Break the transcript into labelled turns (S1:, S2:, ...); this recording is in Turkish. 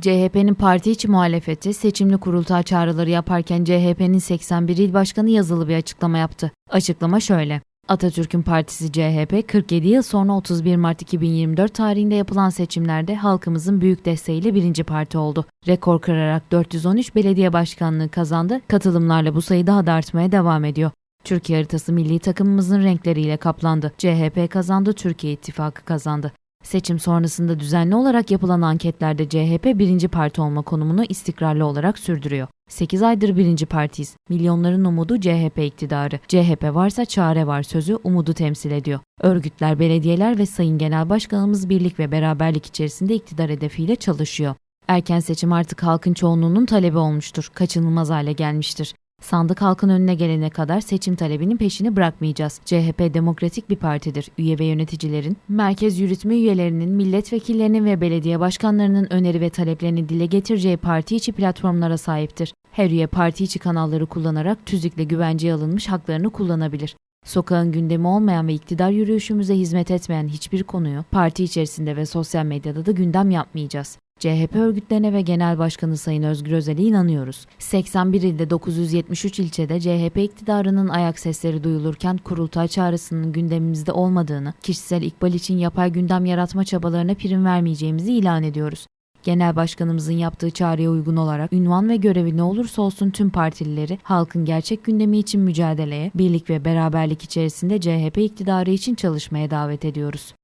S1: CHP'nin parti içi muhalefeti seçimli kurultay çağrıları yaparken CHP'nin 81 il başkanı yazılı bir açıklama yaptı. Açıklama şöyle. Atatürk'ün partisi CHP 47 yıl sonra 31 Mart 2024 tarihinde yapılan seçimlerde halkımızın büyük desteğiyle birinci parti oldu. Rekor kırarak 413 belediye başkanlığı kazandı. Katılımlarla bu sayı daha da artmaya devam ediyor. Türkiye haritası milli takımımızın renkleriyle kaplandı. CHP kazandı, Türkiye İttifakı kazandı. Seçim sonrasında düzenli olarak yapılan anketlerde CHP birinci parti olma konumunu istikrarlı olarak sürdürüyor. 8 aydır birinci partiyiz. Milyonların umudu CHP iktidarı. CHP varsa çare var sözü umudu temsil ediyor. Örgütler, belediyeler ve Sayın Genel Başkanımız birlik ve beraberlik içerisinde iktidar hedefiyle çalışıyor. Erken seçim artık halkın çoğunluğunun talebi olmuştur. Kaçınılmaz hale gelmiştir. Sandık halkın önüne gelene kadar seçim talebinin peşini bırakmayacağız. CHP demokratik bir partidir. Üye ve yöneticilerin, merkez yürütme üyelerinin, milletvekillerinin ve belediye başkanlarının öneri ve taleplerini dile getireceği parti içi platformlara sahiptir. Her üye parti içi kanalları kullanarak tüzükle güvenceye alınmış haklarını kullanabilir. Sokağın gündemi olmayan ve iktidar yürüyüşümüze hizmet etmeyen hiçbir konuyu parti içerisinde ve sosyal medyada da gündem yapmayacağız. CHP örgütlerine ve Genel Başkanı Sayın Özgür Özel'e inanıyoruz. 81 ilde 973 ilçede CHP iktidarının ayak sesleri duyulurken kurultay çağrısının gündemimizde olmadığını, kişisel ikbal için yapay gündem yaratma çabalarına prim vermeyeceğimizi ilan ediyoruz. Genel Başkanımızın yaptığı çağrıya uygun olarak ünvan ve görevi ne olursa olsun tüm partilileri halkın gerçek gündemi için mücadeleye, birlik ve beraberlik içerisinde CHP iktidarı için çalışmaya davet ediyoruz.